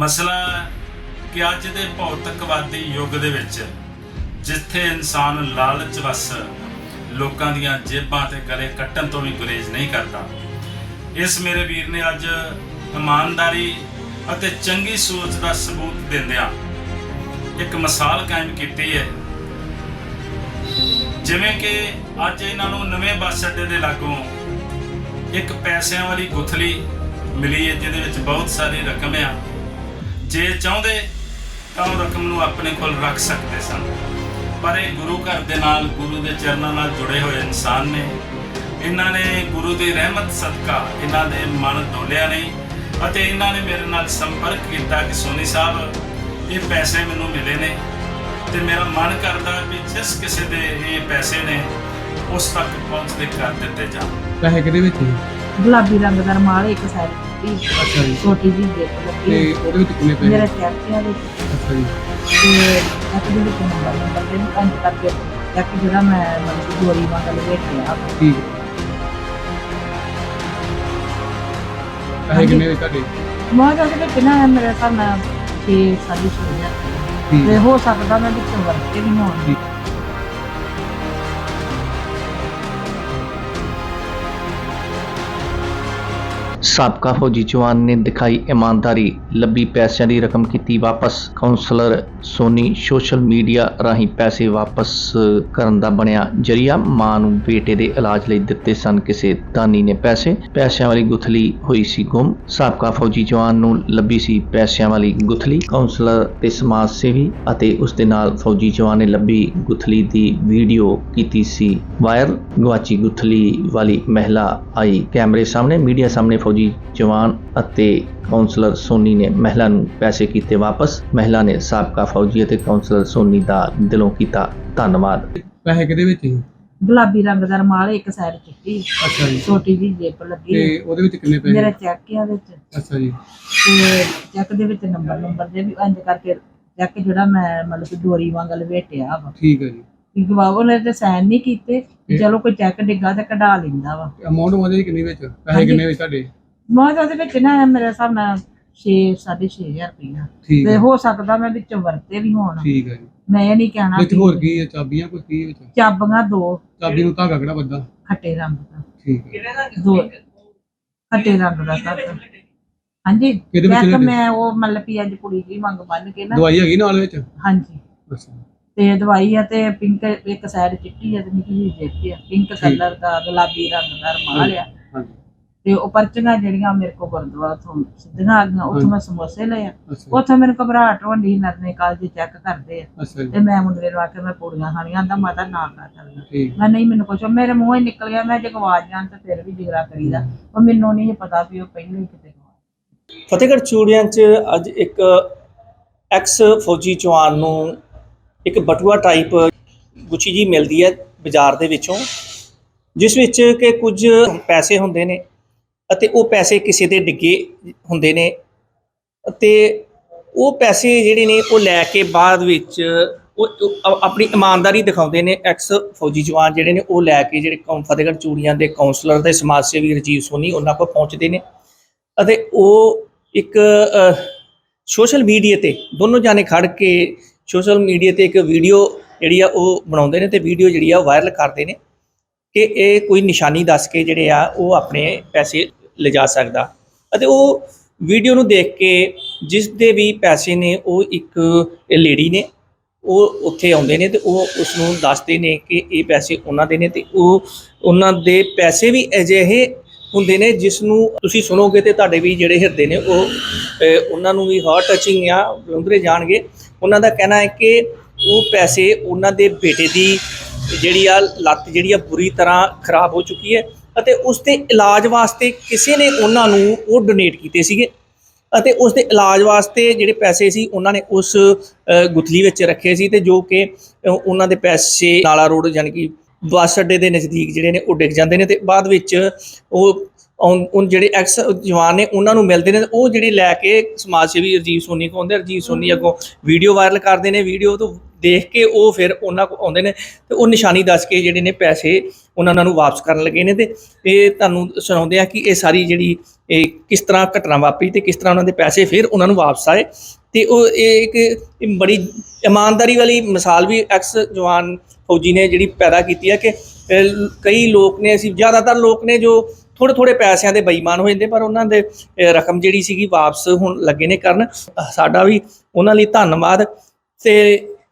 ਮਸਲਾ ਕਿ ਅੱਜ ਦੇ ਭੌਤਿਕਵਾਦੀ ਯੁੱਗ ਦੇ ਵਿੱਚ ਜਿੱਥੇ ਇਨਸਾਨ ਲਾਲਚ ਵਸ ਲੋਕਾਂ ਦੀਆਂ ਜੇਬਾਂ ਤੇ ਗਲੇ ਕੱਟਣ ਤੋਂ ਵੀ ਗੁਰੇਜ਼ ਨਹੀਂ ਕਰਦਾ, ਇਸ ਮੇਰੇ ਵੀਰ ਨੇ ਅੱਜ ਇਮਾਨਦਾਰੀ ਅਤੇ ਚੰਗੀ ਸੋਚ ਦਾ ਸਬੂਤ ਦਿੰਦਿਆਂ ਇੱਕ ਮਿਸਾਲ ਕਾਇਮ ਕੀਤੀ ਹੈ। ਜਿਵੇਂ ਕਿ ਅੱਜ ਇਹਨਾਂ ਨੂੰ ਨਵੇਂ ਬੱਸ ਅੱਡੇ ਦੇ ਲਾਗੋਂ ਇੱਕ ਪੈਸਿਆਂ ਵਾਲੀ ਗੁਥਲੀ ਮਿਲੀ ਹੈ, ਜਿਹਦੇ ਵਿੱਚ ਬਹੁਤ ਸਾਰੀ ਰਕਮ ਆ ਜੇ ਚਾਹੁੰਦੇ ਤਾਂ ਉਹ ਰਕਮ ਨੂੰ ਆਪਣੇ ਕੋਲ ਰੱਖ ਸਕਦੇ ਸਨ। ਪਰ ਇਹ ਗੁਰੂ ਘਰ ਦੇ ਨਾਲ ਗੁਰੂ ਦੇ ਚਰਨਾਂ ਨਾਲ ਜੁੜੇ ਹੋਏ ਇਨਸਾਨ ਨੇ ਇਹਨਾਂ ਨੇ ਗੁਰੂ ਦੀ ਰਹਿਮਤ ਸਦਕਾ ਇਹਨਾਂ ਦੇ ਮਨ ਡੋਲਿਆ ਨਹੀਂ ਅਤੇ ਇਹਨਾਂ ਨੇ ਮੇਰੇ ਨਾਲ ਸੰਪਰਕ ਕੀਤਾ ਕਿ ਸੋਨੀ ਸਾਹਿਬ ਇਹ ਪੈਸੇ ਮੈਨੂੰ ਮਿਲੇ ਨੇ ਤੇ ਮੇਰਾ ਮਨ ਕਰਦਾ ਵੀ ਜਿਸ ਕਿਸੇ ਦੇ ਇਹ ਪੈਸੇ ਨੇ ਉਸ ਤੱਕ ਪਹੁੰਚਦੇ ਕਰ ਦਿੱਤੇ ਜਾਣ। ਪੈਸੇ ਕਿਹਦੇ ਵਿੱਚ? ਗੁਲਾਬੀ ਰੰਗ ਦਾ ਰਮਾਲ ਇੱਕ ਸਾਈਡ। ਤੇ ਅੱਛਾ ਜੀ। ਛੋਟੀ ਜਿਹੀ ਜੇਬ ਤੇ ਲੱਗੀ ਉਹਦੇ ਵਿੱਚ ਕਿੰਨੇ ਪੈਸੇ? ਮੇਰਾ ਚੈੱਕਿਆ ਵਿੱਚ। ਅੱਛਾ ਜੀ। ਤੇ ਇੱਕ ਦੇ ਵਿੱਚ ਨੰਬਰ ਨੰਬਰ ਦੇ ਪੰਜ ਕਰਕੇ ਇੱਕ ਜਿਹੜਾ ਮੈਂ ਮਤਲਬ ਕਿ ਠੀਕ ਹੈ। ਪੈਸੇ ਕਿੰਨੇ ਤੁਹਾਡੇ? ਮੈਂ ਨਾ ਮੇਰੇ ਹਿਸਾਬ ਨਾਲ 6 ਸਾਢੇ ਛੇ ਹਜ਼ਾਰ ਠੀਕ ਤੇ ਹੈ। ਹੋ ਸਕਦਾ ਮੈਂ ਵਿੱਚ ਵਰਤੇ ਵੀ ਹੋਣ। ਠੀਕ। ਸਾਬਕਾ ਫੌਜੀ ਜਵਾਨ ਨੇ ਦਿਖਾਈ ਇਮਾਨਦਾਰੀ, ਲੱਭੀ ਪੈਸਿਆਂ ਦੀ ਰਕਮ ਕੀਤੀ ਵਾਪਸ। ਕਾਉਂਸਲਰ ਸੋਨੀ ਸੋਸ਼ਲ ਮੀਡੀਆ ਰਾਹੀਂ ਪੈਸੇ ਵਾਪਸ ਕਰਨ ਦਾ ਬਣਿਆ ਜਰੀਆ। ਮਾਂ ਨੂੰ ਬੇਟੇ ਦੇ ਇਲਾਜ ਲਈ ਦਿੱਤੇ ਸਨ ਕਿਸੇ ਦਾਨੀ ਨੇ ਪੈਸੇ। ਪੈਸਿਆਂ ਵਾਲੀ ਗੁਥਲੀ ਹੋਈ ਸੀ ਗੁੰਮ। ਸਾਬਕਾ ਫੌਜੀ ਜਵਾਨ ਨੂੰ ਲੱਭੀ ਸੀ ਪੈਸਿਆਂ ਵਾਲੀ ਗੁਥਲੀ। ਕਾਉਂਸਲਰ ਤੇ ਸਮਾਜ ਸੇਵੀ ਅਤੇ ਉਸ ਦੇ ਨਾਲ ਫੌਜੀ ਜਵਾਨ ਨੇ ਲੱਭੀ ਗੁਥਲੀ ਦੀ ਵੀਡੀਓ ਕੀਤੀ ਸੀ ਵਾਇਰਲ। ਗਵਾਚੀ ਗੁਥਲੀ ਵਾਲੀ ਮਹਿਲਾ ਆਈ ਕੈਮਰੇ ਸਾਹਮਣੇ। ਮੀਡੀਆ ਸਾਹਮਣੇ ਫੌਜੀ ਜਵਾਨ ਅਤੇ ਕਾਉਂਸਲਰ ਸੋਨੀ ਨੇ ਮਹਿਲਾ ਨੂੰ ਪੈਸੇ ਕੀਤੇ ਵਾਪਸ। ਮਹਿਲਾ ਨੇ ਸਾਬਕਾ ਫੌਜੀ ਅਤੇ ਕਾਉਂਸਲਰ ਸੋਨੀ ਦਾ ਦਿਲੋਂ ਕੀਤਾ ਧੰਨਵਾਦ। ਪੈਸੇ ਕਿਹਦੇ ਵਿੱਚ ਸੀ? ਗੁਲਾਬੀ ਰੰਗ ਦਾ ਰਮਾਲ ਇੱਕ ਸਾਈਡ ਚਿੱਟੀ ਅੱਛਾ ਜੀ। ਛੋਟੀ ਜਿਹੀ ਜੇਬ ਲੱਗੀ ਤੇ ਉਹਦੇ ਵਿੱਚ ਕਿੰਨੇ ਮੇਰਾ ਪੈਸੇ ਚੈੱਕਿਆ ਵਿੱਚ। ਅੱਛਾ ਜੀ। ਤੇ ਚੈੱਕ ਦੇ ਵਿੱਚ ਨੰਬਰ ਨੰਬਰ ਦੇ ਵੀ ਇੰਜ ਕਰਕੇ ਚੈੱਕ ਜਿਹੜਾ ਮੈਂ ਮਤਲਬ ਕਿ ਡੋਰੀ ਵਾਂਗ ਲਵੇਟਿਆ ਵਾ। ਠੀਕ ਹੈ ਜੀ। ਕਿ ਗਵਾਵੋ ਨੇ ਤੇ ਸਾਈਨ ਨਹੀਂ ਕੀਤੇ। ਚਲੋ ਕੋਈ ਚੈੱਕ ਡਿੱਗਾ ਤੇ ਕਢਾ ਲੈਂਦਾ ਵਾ। ਅਮਾਉਂਟ ਉਹਦੇ ਕਿੰਨੇ ਵਿੱਚ? ਪੈਸੇ। ਕਿੰਨੇ ਵਿੱਚ ਤੁਹਾਡੇ? ਮੈਂ ਤਾਂ ਉਹਦੇ ਵਿੱਚ ਨਾ ਮੇਰੇ ਹਿਸਾਬ ਨਾਲ 6 6500 ਰੁਪਇਆ ਠੀਕ ਤੇ ਹੈ ਹੋ ਸਕਦਾ ਮੈਂ ਵਿੱਚੋਂ ਵਰਤੇ ਵੀ ਹੋਣ। ਠੀਕ ਹੈ ਜੀ। ਮੈਂ ਇਹ ਨਹੀਂ ਕਹਿਣਾ ਵਿੱਚ ਵੀ ਹੋਰ ਕੀ ਹੈ ਚਾਬੀਆਂ ਕੋਈ ਕੀ ਵਿੱਚ? ਚਾਬੀਆਂ ਦੋ। ਚਾਬੀ ਨੂੰ ਧਾਗਾ ਕਿਹੜਾ ਵੱਡਾ? ਖੱਟੇ ਰੰਗ ਦਾ। ਠੀਕ ਹੈ ਦੋ? ਖੱਟੇ ਰੰਗ ਦਾ ਧਾਗਾ ਹਾਂਜੀ। ਕਿਹਦੇ ਵਿੱਚ? ਮੈਂ ਉਹ ਮਤਲਬ ਵੀ ਅੱਜ ਕੁੜੀ ਦੀ ਮੰਗ ਬੰਨ ਕੇ ਨਾ। ਦਵਾਈ ਹੈਗੀ ਨਾਲ ਵਿੱਚ? ਹਾਂਜੀ। ਅੱਛਾ। ਤੇ ਦਵਾਈ ਆ ਤੇ ਪਿੰਕ ਇੱਕ ਸਾਈਡ ਚਿੱਟੀ ਆ ਤੇ ਨਿੱਕੀ ਜਿਹੀ ਜੇਬ ਆ। ਪਿੰਕ ਕਲਰ ਦਾ ਗੁਲਾਬੀ ਰੰਗ ਦਾ ਰਮਾਲ ਆ। ਹਾਂਜੀ। ਤੇ ਉਹ ਪਰਚੀਆਂ ਜਿਹੜੀਆਂ ਮੇਰੇ ਕੋਲ ਗੁਰਦੁਆਰਾ ਤੋਂ ਸਿੱਧੀਆਂ ਆ ਗਈਆਂ ਉੱਥੋਂ ਮੈਂ ਸਮੋਸੇ ਲਏ ਆ। ਅੱਛਾ ਉੱਥੇ ਮੈਨੂੰ ਘਬਰਾਹਟ ਹੁੰਦੀ ਨਰਨੇ ਕਾਲ ਜੀ ਚੈੱਕ ਕਰਦੇ ਆ। ਅੱਛਾ ਜੀ। ਤੇ ਮੈਂ ਮੁੰਡੇ ਨੂੰ ਆ ਕੇ ਮੈਂ ਪੂੜੀਆਂ ਖਾਣੀਆਂ ਆਂਦਾ ਮਾਤਾ ਨਾ ਖਾ ਸਕਦਾ। ਠੀਕ। ਮੈਂ ਨਹੀਂ ਮੈਨੂੰ ਕੁਛ ਮੇਰੇ ਮੂੰਹੋਂ ਹੀ ਨਿਕਲ ਗਿਆ ਮੈਂ ਜੇ ਗਵਾਚ ਜਾਣ ਤਾਂ ਫਿਰ ਵੀ ਜਿਗਰਾ ਕਰੀਦਾ। ਉਹ ਮੈਨੂੰ ਨਹੀਂ ਪਤਾ ਵੀ ਉਹ ਪਹਿਲਾਂ ਹੀ ਕਿਤੇ ਗਵਾਚ ਫਤਿਹਗੜ੍ਹ ਚੂੜੀਆਂ 'ਚ ਅੱਜ ਇੱਕ ਐਕਸ ਫੌਜੀ ਜਵਾਨ ਨੂੰ ਇੱਕ ਬਟੂਆ ਟਾਈਪ ਗੁੱਛੀ ਜੀ ਮਿਲਦੀ ਹੈ ਬਾਜ਼ਾਰ ਦੇ ਵਿੱਚੋਂ ਜਿਸ ਵਿੱਚ ਕਿ ਕੁਝ ਪੈਸੇ ਹੁੰਦੇ ਨੇ। ਅਤੇ ਉਹ ਪੈਸੇ ਕਿਸੇ ਦੇ ਡਿੱਗੇ ਹੁੰਦੇ ਨੇ ਅਤੇ ਉਹ ਪੈਸੇ ਜਿਹੜੇ ਨੇ ਉਹ ਲੈ ਕੇ ਬਾਅਦ ਵਿੱਚ ਉਹ ਆਪਣੀ ਇਮਾਨਦਾਰੀ ਦਿਖਾਉਂਦੇ ਨੇ ਐਕਸ ਫੌਜੀ ਜਵਾਨ ਜਿਹੜੇ ਨੇ ਉਹ ਲੈ ਕੇ ਜਿਹੜੇ ਕੌਮ ਫਤਿਹਗੜ੍ਹ ਚੂੜੀਆਂ ਦੇ ਕਾਉਂਸਲਰ ਤੇ ਸਮਾਜ ਸੇਵੀ ਰਜੀਵ ਸੋਨੀ ਉਹਨਾਂ ਕੋਲ ਪਹੁੰਚਦੇ ਨੇ ਅਤੇ ਉਹ ਇੱਕ ਸੋਸ਼ਲ ਮੀਡੀਆ ਤੇ ਦੋਨੋਂ ਜਾਣੇ ਖੜ ਕੇ ਸੋਸ਼ਲ ਮੀਡੀਆ ਤੇ ਇੱਕ ਵੀਡੀਓ ਜਿਹੜੀ ਆ ਉਹ ਬਣਾਉਂਦੇ ਨੇ ਤੇ ਵੀਡੀਓ ਜਿਹੜੀ ਆ ਉਹ ਵਾਇਰਲ ਕਰਦੇ ਨੇ ਕਿ ਇਹ ਕੋਈ ਨਿਸ਼ਾਨੀ ਦੱਸ ਕੇ ਜਿਹੜੇ ਆ ਉਹ ਆਪਣੇ ਪੈਸੇ ਲਿਜਾ ਸਕਦਾ। ਅਤੇ ਉਹ ਵੀਡੀਓ ਨੂੰ ਦੇਖ ਕੇ ਜਿਸ ਦੇ ਵੀ ਪੈਸੇ ਨੇ, ਉਹ ਇੱਕ ਲੇਡੀ ਨੇ, ਉਹ ਉੱਥੇ ਆਉਂਦੇ ਨੇ ਤੇ ਉਹ ਉਸ ਨੂੰ ਦੱਸਦੇ ਨੇ ਕਿ ਇਹ ਪੈਸੇ ਉਹਨਾਂ ਦੇ ਨੇ ਤੇ ਉਹ ਉਹਨਾਂ ਦੇ ਪੈਸੇ ਵੀ ਅਜਿਹੇ ਹੁੰਦੇ ਨੇ ਜਿਸ ਨੂੰ ਤੁਸੀਂ ਸੁਣੋਗੇ ਤੇ ਤੁਹਾਡੇ ਵੀ ਜਿਹੜੇ ਹਿਰਦੇ ਨੇ ਉਹ ਉਹਨਾਂ ਨੂੰ ਵੀ ਹਾਰਟ ਟਚਿੰਗ ਆ ਲੰਗਰੇ ਜਾਣਗੇ। ਉਹਨਾਂ ਦਾ ਕਹਿਣਾ ਹੈ ਕਿ ਉਹ ਪੈਸੇ ਉਹਨਾਂ ਦੇ ਬੇਟੇ ਦੀ ਜਿਹੜੀ ਆ ਲੱਤ ਜਿਹੜੀ ਆ ਬੁਰੀ ਤਰ੍ਹਾਂ ਖਰਾਬ ਹੋ ਚੁੱਕੀ ਹੈ। ਅਤੇ ਉਸ ਦੇ ਇਲਾਜ ਵਾਸਤੇ ਕਿਸੇ ਨੇ ਉਹਨਾਂ ਨੂੰ ਉਹ ਡੋਨੇਟ ਕੀਤੇ ਸੀਗੇ ਅਤੇ ਉਸ ਦੇ ਇਲਾਜ ਵਾਸਤੇ ਜਿਹੜੇ ਪੈਸੇ ਸੀ ਉਹਨਾਂ ਨੇ ਉਸ ਅ, ਗੁਥਲੀ ਵਿੱਚ ਰੱਖੇ ਸੀ ਤੇ ਜੋ ਕਿ ਉਹਨਾਂ ਦੇ ਪੈਸੇ ਨਾਲਾ ਰੋਡ ਯਾਨੀ ਕਿ ਬੱਸ ਅੱਡੇ ਦੇ ਨਜ਼ਦੀਕ ਜਿਹੜੇ ਨੇ ਉਹ ਡਿੱਗ ਜਾਂਦੇ ਨੇ ਤੇ ਬਾਅਦ ਵਿੱਚ ਉਹ ਉਹ ਜਿਹੜੇ ਐਕਸ ਜਵਾਨ ਨੇ ਉਹਨਾਂ ਨੂੰ ਮਿਲਦੇ ਨੇ ਉਹ ਜਿਹੜੇ ਲੈ ਕੇ ਸਮਾਜ ਸੇਵੀ ਰਜੀਵ ਸੋਨੀ ਕੋਲ ਆਉਂਦੇ ਰਜੀਵ ਸੋਨੀ ਅੱਗੋਂ ਵੀਡੀਓ ਵਾਇਰਲ ਕਰਦੇ ਨੇ ਵੀਡੀਓ ਤੋਂ ਦੇਖ ਕੇ ਉਹ ਫਿਰ ਉਹਨਾਂ ਕੋਲ ਆਉਂਦੇ ਨੇ ਤੇ ਉਹ ਨਿਸ਼ਾਨੀ ਦੱਸ ਕੇ ਜਿਹੜੇ ਨੇ ਪੈਸੇ ਉਹਨਾਂ ਨੂੰ ਵਾਪਸ ਕਰਨ ਲੱਗੇ ਨੇ ਤੇ ਇਹ ਤੁਹਾਨੂੰ ਸੁਣਾਉਂਦੇ ਆ ਕਿ ਇਹ ਸਾਰੀ ਜਿਹੜੀ ਇਹ ਕਿਸ ਤਰ੍ਹਾਂ ਘਟਨਾ ਵਾਪਰੀ ਤੇ ਕਿਸ ਤਰ੍ਹਾਂ ਉਹਨਾਂ ਦੇ ਪੈਸੇ ਫਿਰ ਉਹਨਾਂ ਨੂੰ ਵਾਪਸ ਆਏ ਤੇ ਉਹ ਇਹ ਇੱਕ ਬੜੀ ਇਮਾਨਦਾਰੀ ਵਾਲੀ ਮਿਸਾਲ ਵੀ ਐਕਸ ਜਵਾਨ ਫੌਜੀ ਨੇ ਜਿਹੜੀ ਪੈਦਾ ਕੀਤੀ ਹੈ ਕਿ ਕਈ ਲੋਕ ਨੇ, ਅਸੀਂ ਜ਼ਿਆਦਾਤਰ ਲੋਕ ਨੇ ਜੋ ਥੋੜੇ ਥੋੜੇ ਪੈਸਿਆਂ ਦੇ ਬੇਈਮਾਨ ਹੋ ਜਾਂਦੇ, ਪਰ ਉਹਨਾਂ ਦੇ ਰਕਮ ਜਿਹੜੀ ਸੀਗੀ ਵਾਪਸ ਹੁਣ ਲੱਗੇ ਨੇ ਕਰਨ। ਸਾਡਾ ਵੀ ਉਹਨਾਂ ਲਈ ਧੰਨਵਾਦ। ਤੇ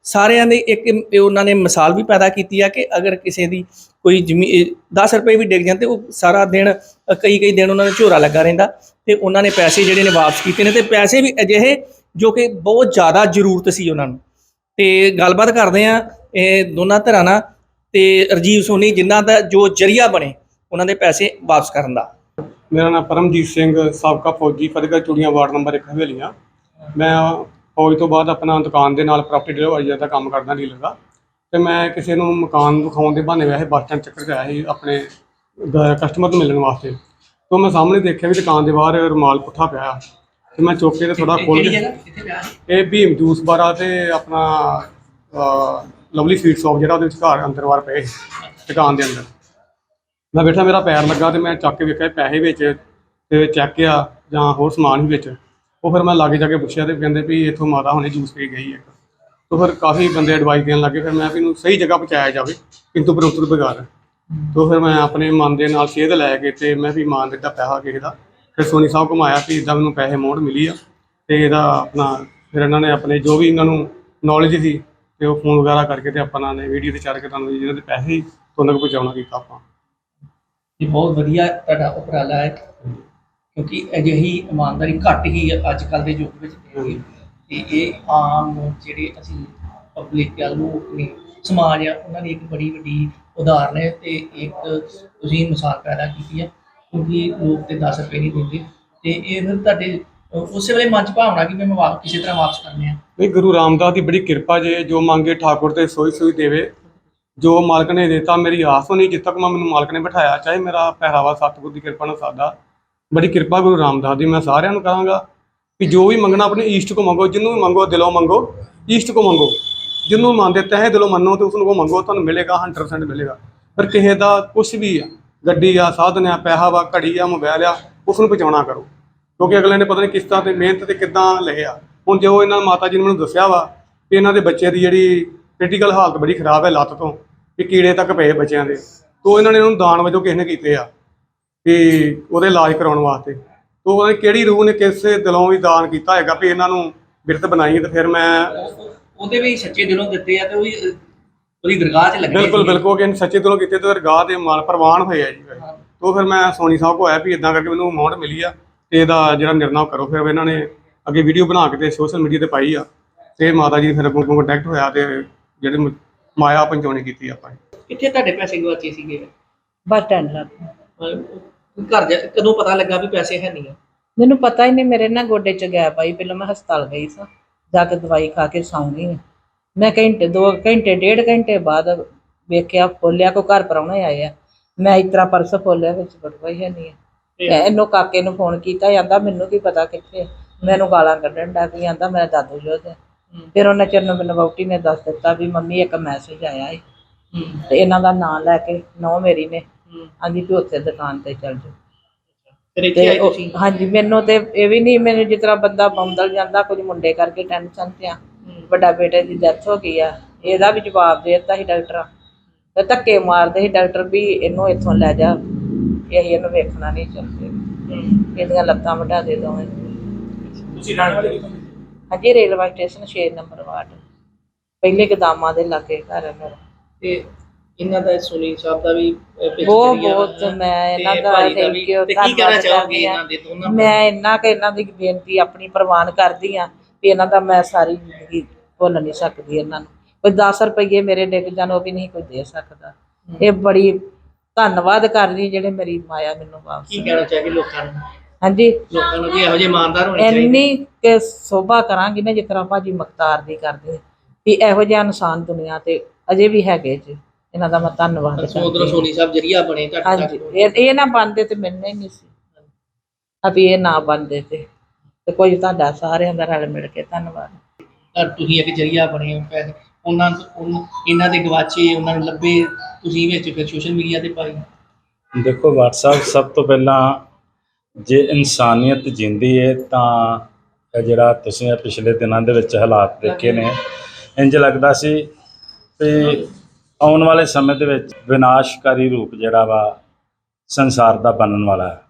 ਸਾਰਿਆਂ ਦੇ ਇੱਕ ਉਹਨਾਂ ਨੇ ਮਿਸਾਲ ਵੀ ਪੈਦਾ ਕੀਤੀ ਹੈ ਕਿ ਅਗਰ ਕਿਸੇ ਦੀ ਕੋਈ ਜ਼ਮੀਨ 10 ਰੁਪਏ ਵੀ ਡਿੱਗ ਜਾਂਦੇ ਉਹ ਸਾਰਾ ਦਿਨ ਕਈ ਕਈ ਦਿਨ ਉਹਨਾਂ ਨੂੰ ਝੋਰਾ ਲੱਗਾ ਰਹਿੰਦਾ। ਤੇ ਉਹਨਾਂ ਨੇ ਪੈਸੇ ਜਿਹੜੇ ਨੇ ਵਾਪਸ ਕੀਤੇ ਨੇ ਤੇ ਪੈਸੇ ਵੀ ਅਜਿਹੇ ਜੋ ਕਿ ਬਹੁਤ ਜ਼ਿਆਦਾ ਜ਼ਰੂਰਤ ਸੀ ਉਹਨਾਂ ਨੂੰ। ਤੇ ਗੱਲਬਾਤ ਕਰਦੇ ਆ, ਇਹ ਦੋਨਾਂ ਧਿਰਾਂ ਨਾਲ। ਤੇ ਰਜੀਵ ਸੋਨੀ ਜਿਨ੍ਹਾਂ ਦਾ ਜੋ ਜਰੀਆ ਬਣੇ ਉਹਨਾਂ ਦੇ ਪੈਸੇ ਵਾਪਸ ਕਰਨ ਦਾ। ਮੇਰਾ ਨਾਮ ਪਰਮਜੀਤ ਸਿੰਘ ਸਾਬਕਾ ਫੌਜੀ ਫਤਿਹਗੜ੍ਹ ਚੂੜੀਆਂ ਵਾਰਡ ਨੰਬਰ 1 ਹਵੇਲੀਆਂ। ਮੈਂ ਫੌਜ ਤੋਂ ਬਾਅਦ ਆਪਣਾ ਦੁਕਾਨ ਦੇ ਨਾਲ ਪ੍ਰਾਪਰਟੀ ਡਿਲੀਵਰੀ ਦਾ ਕੰਮ ਕਰਦਾ ਡੀਲਰ ਦਾ। ਤੇ ਮੈਂ ਕਿਸੇ ਨੂੰ ਮਕਾਨ ਦਿਖਾਉਣ ਦੇ ਬਹਾਨੇ ਵੈਸੇ ਬੱਸ ਸਟੈਂਡ ਚੱਕਰ ਆਇਆ ਸੀ ਆਪਣੇ ਕਸਟਮਰ ਨੂੰ ਮਿਲਣ ਵਾਸਤੇ। ਤੋਂ ਮੈਂ ਸਾਹਮਣੇ ਦੇਖਿਆ ਵੀ ਦੁਕਾਨ ਦੇ ਬਾਹਰ ਰੁਮਾਲ ਪੁੱਠਾ ਪਿਆ ਤੇ ਮੈਂ ਚੁੱਕ ਕੇ ਤੇ ਥੋੜਾ ਖੋਲ ਕੇ ਇਹ? ਭੀਮ ਜੂਸ ਬਾਰਾ ਤੇ ਆਪਣਾ ਲਵਲੀ ਸਵੀਟ ਸ਼ਾਪ ਜਿਹੜਾ ਉਹਦੇ ਵਿੱਚ ਘਰ ਅੰਦਰ ਵਾਰ ਪਏ ਦੁਕਾਨ ਦੇ ਅੰਦਰ। ਮੈਂ ਬੈਠਾ, ਮੇਰਾ ਪੈਰ ਲੱਗਾ ਤੇ ਮੈਂ ਚੱਕ ਕੇ ਵੇਖਿਆ ਪੈਸੇ ਵਿੱਚ ਤੇ ਚੈੱਕ ਆ ਜਾਂ ਹੋਰ ਸਮਾਨ ਵੀ ਵਿੱਚ। ਉਹ ਫਿਰ ਮੈਂ ਲਾਗੇ ਜਾ ਕੇ ਪੁੱਛਿਆ ਤੇ ਕਹਿੰਦੇ ਵੀ ਇੱਥੋਂ ਮਾਤਾ ਹੁਣੇ ਜੂਸ ਪੀ ਗਈ ਹੈ। ਤੋਂ ਫਿਰ ਕਾਫੀ ਬੰਦੇ ਐਡਵਾਈਸ ਦੇਣ ਲੱਗੇ, ਫਿਰ ਮੈਂ ਵੀ ਇਹਨੂੰ ਸਹੀ ਜਗ੍ਹਾ ਪਹੁੰਚਾਇਆ ਜਾਵੇ ਕਿੰਤੂ ਪਰੰਤੂ ਬਗਾਰ ਤੋਂ ਫਿਰ ਮੈਂ ਆਪਣੇ ਮਨ ਦੇ ਨਾਲ ਸੇਧ ਲੈ ਕੇ ਤੇ ਮੈਂ ਵੀ ਮਾਨ ਦਿੱਤਾ ਪੈਸਾ ਕਿਸੇ ਦਾ। ਫਿਰ ਸੋਨੀ ਸਾਹਿਬ ਘੁਮਾਇਆ ਵੀ ਇਦਾਂ ਮੈਨੂੰ ਪੈਸੇ ਮੋੜ ਮਿਲੀ ਆ ਤੇ ਇਹਦਾ ਆਪਣਾ, ਫਿਰ ਇਹਨਾਂ ਨੇ ਆਪਣੇ ਜੋ ਵੀ ਇਹਨਾਂ ਨੂੰ ਨੌਲੇਜ ਸੀ ਤੇ ਉਹ ਫੋਨ ਵਗੈਰਾ ਕਰਕੇ ਤੇ ਆਪਾਂ ਨੇ ਵੀਡੀਓ ਤੇ ਚੜ ਕੇ ਤੁਹਾਨੂੰ ਜਿਹਨਾਂ ਦੇ ਪੈਸੇ ਸੀ ਤੱਕ ਪਹੁੰਚਾਉਣਾ ਕੀਤਾ ਆਪਾਂ। ਇਹ ਬਹੁਤ ਵਧੀਆ ਤੁਹਾਡਾ ਉਪਰਾਲਾ ਹੈ, ਕਿਉਂਕਿ ਅਜਿਹੀ ਇਮਾਨਦਾਰੀ ਘੱਟ ਹੀ ਅੱਜ ਕੱਲ ਦੇ ਯੁੱਗ ਵਿੱਚ ਦੇਖੀ ਤੇ ਇਹ ਆਮ ਜਿਹੜੇ ਅਸੀਂ ਪਬਲਿਕ ਆ ਲੋਕ ਨੇ, ਸਮਾਜ ਆ, ਉਹਨਾਂ ਦੀ ਇੱਕ ਬੜੀ ਵੱਡੀ ਉਦਾਹਰਨ ਹੈ ਤੇ ਇੱਕ ਤੁਸੀਂ ਮਿਸਾਲ ਪੈਦਾ ਕੀਤੀ ਹੈ ਕਿਉਂਕਿ ਲੋਕ ਤੇ 10 ਰੁਪਏ ਨਹੀਂ ਦਿੰਦੇ। ਤੇ ਇਹ ਫਿਰ ਤੁਹਾਡੇ ਉਸੇ ਵੇਲੇ ਮਨ ਚ ਭਾਵਨਾ ਕਿ ਮੈਂ ਵਾਪਸ ਕਿਸੇ ਤਰ੍ਹਾਂ ਵਾਪਸ ਕਰਨੇ ਆ। ਨਹੀਂ, ਗੁਰੂ ਰਾਮਦਾਸ ਦੀ ਬੜੀ ਕਿਰਪਾ ਜੇ ਜੋ ਮੰਗੇ ਠਾਕੁਰ ਤੇ ਸੋਈ ਸੋਈ ਦੇਵੇ, ਜੋ ਮਾਲਕ ਨੇ ਦਿੱਤਾ, ਮੇਰੀ ਆਸ ਹੋਣੀ ਜਿੱਦ ਤੱਕ ਮੈਂ, ਮੈਨੂੰ ਮਾਲਕ ਨੇ ਬਿਠਾਇਆ, ਚਾਹੇ ਮੇਰਾ ਪਹਿਰਾਵਾ ਸਤਿਗੁਰ ਦੀ ਕਿਰਪਾ ਨਾਲ ਸਾਦਾ। ਬੜੀ ਕਿਰਪਾ ਗੁਰੂ ਰਾਮਦਾਸ ਦੀ, ਮੈਂ ਸਾਰਿਆਂ ਨੂੰ ਕਹਾਂਗਾ ਕਿ ਜੋ ਵੀ ਮੰਗਣਾ ਆਪਣੇ ਈਸ਼ਟ ਕੋ ਮੰਗੋ ਜਿਹਨੂੰ ਵੀ ਮੰਗੋ, ਦਿਲੋਂ ਮੰਗੋ, ਈਸ਼ਟ ਕੋ ਮੰਗੋ। ਜਿਹਨੂੰ ਮੰਨਦੇ ਤਹਿ ਦਿਲੋਂ ਮੰਨੋ ਤੇ ਉਸ ਨੂੰ ਕੋ ਮੰਗੋ, ਤੁਹਾਨੂੰ ਮਿਲੇਗਾ 100% ਮਿਲੇਗਾ। ਪਰ ਕਿਸੇ ਦਾ ਕੁਝ ਵੀ ਆ, ਗੱਡੀ ਆ, ਸਾਧਨ ਆ, ਪੈਸਾ ਵਾ, ਘੜੀ ਆ ਮੋਬਾਈਲ ਆ ਉਸ ਨੂੰ ਪਹੁੰਚਾਉਣਾ ਕਰੋ। ਕਿਉਂਕਿ ਅਗਲੇ ਨੇ ਪਤਾ ਨਹੀਂ ਕਿਸ ਤਰ੍ਹਾਂ ਤੇ ਮਿਹਨਤ ਤੇ ਕਿੱਦਾਂ ਲਿਆ ਹੁਣ ਜੋ ਇਹਨਾਂ ਮਾਤਾ ਜੀ ਨੇ ਮੈਨੂੰ ਦੱਸਿਆ ਵਾ ਕਿ ਇਹਨਾਂ ਦੇ ਬੱਚੇ ਦੀ ਜਿਹੜੀ ਕ੍ਰਿਟੀਕਲ ਹਾਲਤ ਬੜੀ ਖਰਾਬ ਹੈ ਲੱਤ ਤੋਂ ਕਿ ਕੀੜੇ ਤੱਕ ਪਏ ਬੱਚਿਆਂ ਦੇ ਤੋਂ ਇਹਨਾਂ ਨੇ ਉਹਨੂੰ ਦਾਨ ਵਜੋਂ ਕਿਸੇ ਨੇ ਕੀਤੇ ਆ ਕਿ ਉਹਦੇ ਇਲਾਜ ਕਰਾਉਣ ਵਾਸਤੇ। ਤੋਂ ਉਹਨੇ ਕਿਹੜੀ ਰੂਹ ਨੇ ਕਿਸੇ ਦਿਲੋਂ ਵੀ ਦਾਨ ਕੀਤਾ ਹੈਗਾ ਵੀ ਇਹਨਾਂ ਨੂੰ ਬਿਰਤ ਬਣਾਈ ਤੇ ਫਿਰ ਮੈਂ ਉਹ- ਉਹਦੇ ਵੀ ਸੱਚੇ ਦਿਲੋਂ ਦਿੱਤੇ ਆ ਤੇ ਉਹ ਵੀ ਉਹਦੀ ਦਰਗਾਹ 'ਚ ਲੱਗੇ ਬਿਲਕੁਲ। ਬਿਲਕੁਲ ਕਿ ਇਹਨੇ ਸੱਚੇ ਦਿਲੋਂ ਕੀਤੇ ਤੇ ਰਗਾਹ ਦੇ ਮਾਲ ਪ੍ਰਵਾਨ ਹੋਏ ਆ ਜੀ। ਤੋਂ ਫਿਰ ਮੈਂ ਸੋਨੀ ਸਾਹਿਬ ਕੋ ਆਇਆ ਵੀ ਇਦਾਂ ਕਰਕੇ ਮੈਨੂੰ ਅਮਾਉਂਟ ਮਿਲੀ ਆ। ਤੇ ਇਹਦਾ ਜਿਹੜਾ ਨਿਰਣਾ ਕਰੋ। ਫਿਰ ਇਹਨਾਂ ਨੇ ਅੱਗੇ ਵੀਡੀਓ ਬਣਾ ਕੇ ਤੇ ਸੋਸ਼ਲ ਮੀਡੀਆ ਤੇ ਪਾਈ ਆ। ਤੇ ਮਾਤਾ ਜੀ ਫਿਰ ਅੱਗੋਂ ਕੰਟੈਕਟ ਹੋਇਆ ਤੇ ਜਿਹੜੇ ਮ- ਮਾਇਆ ਪਹੁੰਚਾਉਣੀ ਕੀਤੀ ਆਪਾਂ ਕਿੱਥੇ ਤੁਹਾਡੇ ਪੈਸੇ ਗਵਾਚੇ ਸੀਗੇ? ਬਸ ਲੱਗ ਅਹ ਘਰ ਜਾ ਕਦੋਂ ਪਤਾ ਲੱਗਾ ਵੀ ਪੈਸੇ ਹੈ ਨਹੀਂ ਆ? ਮੈਨੂੰ ਪਤਾ ਹੀ ਨਹੀਂ ਮੇਰੇ ਨਾ ਗੋਡੇ ਚ ਗੈਪ ਆਈ। ਪਹਿਲਾਂ ਮੈਂ ਹਸਪਤਾਲ ਗਈ ਸਾਂ। ਜਾ ਕੇ ਦਵਾਈ ਖਾ ਕੇ ਸੌਂ ਗਈ। ਮੈਂ ਘੰਟੇ ਦੋ ਘੰਟੇ ਡੇਢ ਘੰਟੇ ਬਾਅਦ ਵੇਖਿਆ ਫੋਲਿਆ ਕੋ ਘਰ ਪਰਾਉਣੇ ਆਏ ਆ। ਮੈਂ ਇਸ ਤਰ੍ਹਾਂ ਪਰਸ ਫੋਲਿਆ ਵਿੱਚ ਬਟੂਆ ਹੀ ਹੈ ਨਹੀਂ ਹੈ। ਇਹਨੂੰ ਕਾਕੇ ਨੂੰ ਫੋਨ ਕੀਤਾ ਜਾਂਦਾ ਮੈਨੂੰ ਕੀ ਪਤਾ ਕਿੱਥੇ ਮੈਨੂੰ ਗਾਲਾਂ ਕੱਢਣ ਲੱਗ ਪਈ ਜਾਂਦਾ ਮੇਰਾ ਦਾਦੂ ਜੋਤ ਹੈ ਫਿਰ ਉਹਨਾਂ ਚਿਰ ਨੂੰ ਮੈਨੂੰ ਵਹੁਟੀ ਨੇ ਦੱਸ ਦਿੱਤਾ ਵੀ ਮੰਮੀ ਇੱਕ ਮੈਸੇਜ ਆਇਆ ਹੈ ਤੇ ਇਹਨਾਂ ਦਾ ਨਾਮ ਲੈ ਕੇ ਨੌ ਮੇਰੀ ਨੇ। ਆਂਦੀ ਵੀ ਉੱਥੇ ਦੁਕਾਨ ਤੇ ਚੱਲ ਫਿਰ ਇੱਥੇ ਆਏ ਤੁਸੀਂ? ਹਾਂਜੀ ਮੈਨੂੰ ਤੇ ਇਹ ਵੀ ਨਹੀਂ ਮੈਨੂੰ ਜਿਸ ਤਰ੍ਹਾਂ ਬੰਦਾ ਬੰਦਲ ਜਾਂਦਾ ਕੁਝ ਮੁੰਡੇ ਕਰਕੇ ਟੈਨਸ਼ਨ ਤੇ ਆ। ਵੱਡਾ ਬੇਟੇ ਦੀ ਡੈਥ ਹੋ ਗਈ ਆ। ਇਹਦਾ ਵੀ ਜਵਾਬ ਦੇ ਦਿੱਤਾ ਸੀ ਡਾਕਟਰ। ਤੇ ਧੱਕੇ ਮਾਰਦੇ ਸੀ ਡਾਕਟਰ ਵੀ ਇਹਨੂੰ ਇੱਥੋਂ ਲੈ ਜਾ। ਇਹ ਅਸੀਂ ਇਹਨੂੰ ਵੇਖਣਾ ਨਹੀਂ ਚਾਹੁੰਦੇ। ਇਹਦੀਆਂ ਲੱਤਾਂ ਵਢਾ ਦੇ ਦੋਵੇਂ। ਤੁਸੀਂ ਰਹਿਣ ਵਾਲੇ ਕਿੱਥੋਂ? ਹਾਂਜੀ ਰੇਲਵੇ ਸਟੇਸ਼ਨ 6 ਨੰਬਰ ਵਾਰਡ। ਪਹਿਲੇ ਗਦਾਮਾਂ ਦੇ ਲਾਗੇ ਘਰ ਹੈ ਮੇਰਾ। ਤੇ ਇਹਨਾਂ ਦਾ ਸੋਨੀ ਸਾਹਿਬ ਦਾ ਵੀ ਅਹ, ਪਿੱਛੇ ਬਹੁਤ ਬਹੁਤ ਮੈਂ ਤੇ ਇਹਨਾਂ ਦਾ ਵੀ। ਥੈਂਕ ਯੂ ਤੇ ਕੀ ਕਹਿਣਾ ਚਾਹੋਗੇ ਇਹਨਾਂ ਦੇ ਦੋਨਾਂ ਮੈਂ ਇੰਨਾ ਕਿ ਇਹਨਾਂ ਦੀ ਬੇਨਤੀ ਆਪਣੀ ਪ੍ਰਵਾਨ ਕਰਦੀ ਆ ਵੀ ਇਹਨਾਂ ਦਾ ਮੈਂ ਸਾਰੀ ਜ਼ਿੰਦਗੀ ਭੁੱਲ ਨਹੀਂ ਸਕਦੀ ਇਹਨਾਂ ਨੂੰ। ਕੋਈ 10 ਰੁਪਏ ਮੇਰੇ ਡਿੱਗ ਜਾਣ ਉਹ ਵੀ ਨਹੀਂ ਕੋਈ ਦੇ ਸਕਦਾ। ਇਹ ਬੜੀ ਧੰਨਵਾਦ ਕਰਦੀ ਜਿਹੜੇ ਮੇਰੀ ਮਾਇਆ ਮੈਨੂੰ ਵਾਪਸ ਕੀ ਕਹਿਣਾ ਚਾਹੋਗੇ ਲੋਕਾਂ ਨੂੰ? ਹਾਂਜੀ। ਲੋਕਾਂ ਨੂੰ ਵੀ ਇਹੋ ਜਿਹੇ ਇਮਾਨਦਾਰ ਹੋਣੇ ਚਾਹੀਦੇ। ਇੰਨੀ ਕਿ ਸੋਭਾ ਕਰਾਂਗੀ ਨਾ ਜਿਸ ਤਰ੍ਹਾਂ ਭਾਜੀ ਮਖਤਾਰ ਦੀ ਕਰਦੇ ਵੀ ਇਹੋ ਜਿਹਾ ਇਨਸਾਨ ਦੁਨੀਆ ਤੇ ਅਜੇ ਵੀ ਹੈਗੇ ਜੀ। ਇਹਨਾਂ ਦਾ ਮੈਂ ਧੰਨਵਾਦ ਸੋ ਉਧਰੋਂ ਕਰਦੀ ਸੋਨੀ ਸਾਹਿਬ ਜਰੀਆ ਬਣੇ ਤੁਹਾਡੇ ਹਾਂਜੀ ਇਹ ਇਹ ਨਾ ਬੰਦੇ ਤੇ ਮੈਨੂੰ ਹੀ ਨਹੀਂ ਸੀ। ਅਭੀ ਇਹ ਨਾ ਬੰਦੇ ਤੇ ਤੇ ਕੋਈ ਤੁਹਾਡਾ ਸਾਰਿਆਂ ਦਾ ਰਲ ਮਿਲ ਕੇ ਧੰਨਵਾਦ। ਤਾਂ ਤੁਸੀਂ ਇੱਕ ਜਰੀਆ ਬਣੇ ਹੋ ਪੈਸੇ ਉਹਨਾਂ ਇਹਨਾਂ ਦੇ ਗਵਾਚੇ ਉਹਨਾਂ ਨੂੰ ਲੱਭੇ। ਤੁਸੀਂ ਵਿੱਚ ਫਿਰ ਸੋਸ਼ਲ ਮੀਡੀਆ ਤੇ ਪਾਈ ਦੇਖੋ WhatsApp ਸਭ ਤੋਂ ਪਹਿਲਾਂ ਜੇ ਇਨਸਾਨੀਅਤ ਜਿੰਦੀ ਹੈ ਤਾਂ ਇਹ ਜਿਹੜਾ ਤੁਸੀਂ ਇਹ ਪਿਛਲੇ ਦਿਨਾਂ ਦੇ ਵਿੱਚ ਹਾਲਾਤ ਦੇਖੇ ਨੇ। ਇੰਜ ਲੱਗਦਾ ਸੀ ਕਿ ਆਉਣ ਵਾਲੇ ਸਮੇਂ ਦੇ ਵਿੱਚ ਵਿਨਾਸ਼ਕਾਰੀ ਰੂਪ ਜਿਹੜਾ ਵਾ, ਸੰਸਾਰ ਦਾ ਬਣਨ ਵਾਲਾ ਹੈ।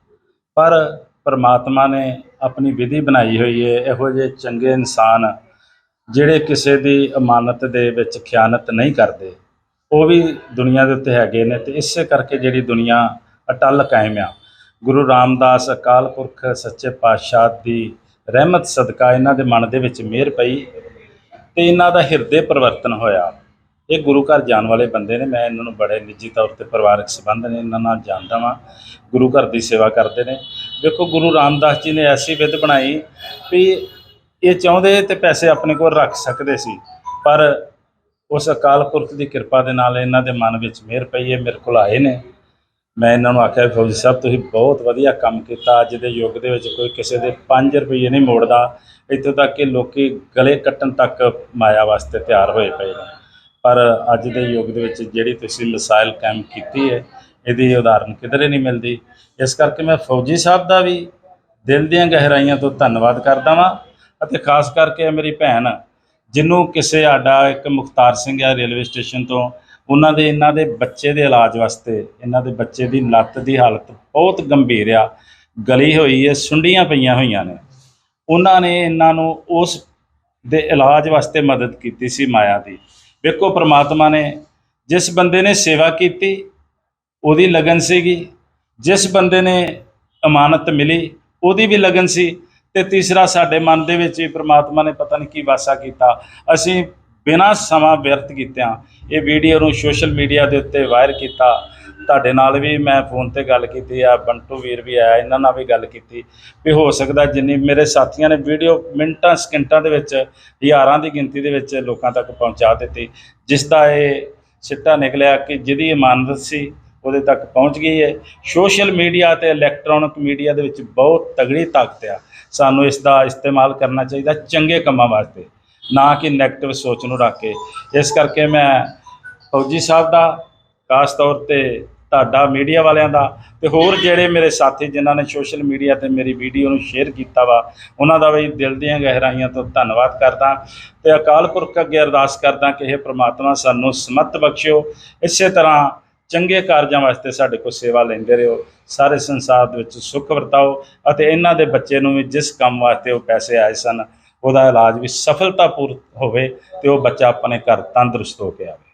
ਪਰ ਪਰਮਾਤਮਾ ਨੇ ਆਪਣੀ ਵਿਧੀ ਬਣਾਈ ਹੋਈ ਹੈ ਇਹੋ ਜਿਹੇ ਚੰਗੇ ਇਨਸਾਨ ਜਿਹੜੇ ਕਿਸੇ ਦੀ ਅਮਾਨਤ ਦੇ ਵਿੱਚ ਖਿਆਨਤ ਨਹੀਂ ਕਰਦੇ। ਉਹ ਵੀ ਦੁਨੀਆ ਦੇ ਉੱਤੇ ਹੈਗੇ ਨੇ ਤੇ ਇਸੇ ਕਰਕੇ ਜਿਹੜੀ ਦੁਨੀਆ ਅਟਲ ਕਾਇਮ ਆ। ਗੁਰੂ ਰਾਮਦਾਸ ਅਕਾਲ ਪੁਰਖ ਸੱਚੇ ਪਾਤਸ਼ਾਹ ਦੀ ਰਹਿਮਤ ਸਦਕਾ ਇਹਨਾਂ ਦੇ ਮਨ ਦੇ ਵਿੱਚ ਮਿਹਰ ਪਈ ਤੇ ਇਹਨਾਂ ਦਾ ਹਿਰਦੇ ਪਰਿਵਰਤਨ ਹੋਇਆ। ਇਹ ਗੁਰੂ ਘਰ ਜਾਣ ਵਾਲੇ ਬੰਦੇ ਨੇ, ਮੈਂ ਇਹਨਾਂ ਨੂੰ ਬੜੇ ਨਿੱਜੀ ਤੌਰ ਤੇ ਪਰਿਵਾਰਕ ਸੰਬੰਧ ਨੇ, ਇਹਨਾਂ ਨਾਲ ਜਾਣਦਾ ਵਾਂ। ਗੁਰੂ ਘਰ ਦੀ ਸੇਵਾ ਕਰਦੇ ਨੇ। ਦੇਖੋ ਗੁਰੂ ਰਾਮਦਾਸ ਜੀ ਨੇ ਐਸੀ ਵਿਧ ਬਣਾਈ ਵੀ ਇਹ ਚਾਹੁੰਦੇ ਤੇ ਪੈਸੇ ਆਪਣੇ ਕੋਲ ਰੱਖ ਸਕਦੇ ਸੀ, ਪਰ ਉਸ ਅਕਾਲ ਪੁਰਖ ਦੀ ਕਿਰਪਾ ਦੇ ਨਾਲ ਇਹਨਾਂ ਦੇ ਮਨ ਵਿੱਚ ਮਿਹਰ ਪਈ ਹੈ, ਮੇਰੇ ਕੋਲ ਆਏ ਨੇ। ਮੈਂ ਇਹਨਾਂ ਨੂੰ ਆਖਿਆ ਵੀ ਫੌਜੀ ਸਾਹਿਬ, ਤੁਸੀਂ ਬਹੁਤ ਵਧੀਆ ਕੰਮ ਕੀਤਾ। ਅੱਜ ਦੇ ਯੁੱਗ ਦੇ ਵਿੱਚ ਕੋਈ ਕਿਸੇ ਦੇ 5 ਰੁਪਏ ਨਹੀਂ ਮੋੜਦਾ। ਇੱਥੋਂ ਤੱਕ ਕਿ ਲੋਕੀ ਗਲੇ ਕੱਟਣ ਤੱਕ ਮਾਇਆ ਵਾਸਤੇ ਤਿਆਰ ਹੋਏ ਪਏ ਨੇ। ਪਰ ਅੱਜ ਦੇ ਯੁੱਗ ਦੇ ਵਿੱਚ ਜਿਹੜੀ ਤੁਸੀਂ ਮਿਸਾਈਲ ਕਾਇਮ ਕੀਤੀ ਹੈ, ਇਹਦੀ ਉਦਾਹਰਨ ਕਿਧਰੇ ਨਹੀਂ ਮਿਲਦੀ। ਇਸ ਕਰਕੇ ਮੈਂ ਫੌਜੀ ਸਾਹਿਬ ਦਾ ਵੀ ਦਿਲ ਦੀਆਂ ਗਹਿਰਾਈਆਂ ਤੋਂ ਧੰਨਵਾਦ ਕਰਦਾ ਵਾਂ। ਅਤੇ ਖਾਸ ਕਰਕੇ ਮੇਰੀ ਭੈਣ ਜਿਹਨੂੰ ਕਿਸੇ ਸਾਡਾ ਇੱਕ ਮੁਖਤਾਰ ਸਿੰਘ ਆ ਰੇਲਵੇ ਸਟੇਸ਼ਨ ਤੋਂ, ਉਹਨਾਂ ਦੇ, ਇਹਨਾਂ ਦੇ ਬੱਚੇ ਦੇ ਇਲਾਜ ਵਾਸਤੇ, ਇਹਨਾਂ ਦੇ ਬੱਚੇ ਦੀ ਲੱਤ ਦੀ ਹਾਲਤ ਬਹੁਤ ਗੰਭੀਰ ਆ, ਗਲੀ ਹੋਈ ਹੈ ਸੁੰਡੀਆਂ ਪਈਆਂ ਹੋਈਆਂ ਨੇ। ਉਹਨਾਂ ਨੇ ਇਹਨਾਂ ਨੂੰ ਉਸ ਦੇ ਇਲਾਜ ਵਾਸਤੇ ਮਦਦ ਕੀਤੀ ਸੀ ਮਾਇਆ ਦੀ। ਵੇਖੋ ਪ੍ਰਮਾਤਮਾ ਨੇ ਜਿਸ ਬੰਦੇ ਨੇ ਸੇਵਾ ਕੀਤੀ, ਉਹਦੀ ਲਗਨ ਸੀਗੀ। ਜਿਸ ਬੰਦੇ ਨੇ ਅਮਾਨਤ ਮਿਲੀ, ਉਹਦੀ ਵੀ ਲਗਨ ਸੀ। ਤੇ ਤੀਸਰਾ ਸਾਡੇ ਮਨ ਦੇ ਵਿੱਚ ਵੀ ਪ੍ਰਮਾਤਮਾ ਨੇ ਪਤਾ ਨਹੀਂ ਕੀ ਵਾਸਾ ਕੀਤਾ। ਅਸੀਂ ਬਿਨਾਂ ਸਮਾਂ ਵਿਅਰਥ ਕੀਤਿਆਂ ਇਹ ਵੀਡੀਓ ਨੂੰ ਸੋਸ਼ਲ ਮੀਡੀਆ ਦੇ ਉੱਤੇ ਵਾਇਰ ਕੀਤਾ। ਤੁਹਾਡੇ ਨਾਲ ਵੀ ਮੈਂ ਫੋਨ ਤੇ ਗੱਲ ਕੀਤੀ, ਆ ਬੰਟੂ ਵੀਰ ਵੀ ਆਇਆ, ਇਹਨਾਂ ਨਾਲ ਵੀ ਗੱਲ ਕੀਤੀ। ਵੀ ਹੋ ਸਕਦਾ ਜਿੰਨੀ ਮੇਰੇ ਸਾਥੀਆਂ ਨੇ ਵੀਡੀਓ ਮਿੰਟਾਂ, ਸਕਿੰਟਾਂ ਦੇ ਵਿੱਚ, ਹਜ਼ਾਰਾਂ ਦੀ ਗਿਣਤੀ ਦੇ ਵਿੱਚ ਲੋਕਾਂ ਤੱਕ ਪਹੁੰਚਾ ਦਿੱਤੀ। ਜਿਸ ਦਾ ਇਹ ਸਿੱਟਾ ਨਿਕਲਿਆ ਕਿ ਜਿਹਦੀ ਇਮਾਨਤ ਸੀ ਉਹਦੇ ਤੱਕ ਪਹੁੰਚ ਗਈ ਹੈ। ਸੋਸ਼ਲ ਮੀਡੀਆ ਤੇ ਇਲੈਕਟ੍ਰੋਨਿਕ ਮੀਡੀਆ ਦੇ ਵਿੱਚ ਬਹੁਤ ਤਗੜੀ ਤਾਕਤ ਆ। ਸਾਨੂੰ ਇਸ ਦਾ ਇਸਤੇਮਾਲ ਕਰਨਾ ਚਾਹੀਦਾ ਚੰਗੇ ਕੰਮਾਂ ਵਾਸਤੇ, ਨਾ ਕਿ 네ਗੇਟਿਵ ਸੋਚ ਨੂੰ ਰੱਖ ਕੇ। ਇਸ ਕਰਕੇ ਮੈਂ ਫੌਜੀ ਸਾਹਿਬ ਦਾ, ਖਾਸ ਤੌਰ ਤੇ ਤੁਹਾਡਾ, ਮੀਡੀਆ ਵਾਲਿਆਂ ਦਾ ਤੇ ਹੋਰ ਜਿਹੜੇ ਮੇਰੇ ਸਾਥੀ ਜਿਨ੍ਹਾਂ ਨੇ ਸੋਸ਼ਲ ਮੀਡੀਆ ਤੇ ਮੇਰੀ ਵੀਡੀਓ ਨੂੰ ਸ਼ੇਅਰ ਕੀਤਾ ਵਾ, ਉਹਨਾਂ ਦਾ ਵੀ ਦਿਲ ਦੀਆਂ ਗਹਿਰਾਈਆਂ ਤੋਂ ਧੰਨਵਾਦ ਕਰਦਾ। ਤੇ ਅਕਾਲ ਪੁਰਖ ਅੱਗੇ ਅਰਦਾਸ ਕਰਦਾ ਕਿ ਇਹ ਪ੍ਰਮਾਤਮਾ ਸਾਨੂੰ ਸਮਤ ਬਖਸ਼ਿਓ। ਇਸੇ ਤਰ੍ਹਾਂ ਚੰਗੇ ਕਾਰਜਾਂ ਵਾਸਤੇ ਸਾਡੇ ਕੋਲ ਸੇਵਾ ਲੈਂਦੇ ਰਹੋ, ਸਾਰੇ ਸੰਸਾਰ ਦੇ ਵਿੱਚ ਸੁੱਖ ਵਰਤਾਓ ਅਤੇ ਇਹਨਾਂ ਦੇ ਬੱਚੇ ਨੂੰ ਵੀ ਜਿਸ ਕੰਮ ਵਾਸਤੇ ਉਹ ਪੈਸੇ ਆਏ ਸਨ, ਉਹਦਾ ਇਲਾਜ ਵੀ ਸਫਲਤਾਪੂਰਵਕ ਹੋਵੇ ਤੇ ਉਹ ਬੱਚਾ ਆਪਣੇ ਘਰ ਤੰਦਰੁਸਤ ਹੋ ਕੇ ਆਵੇ।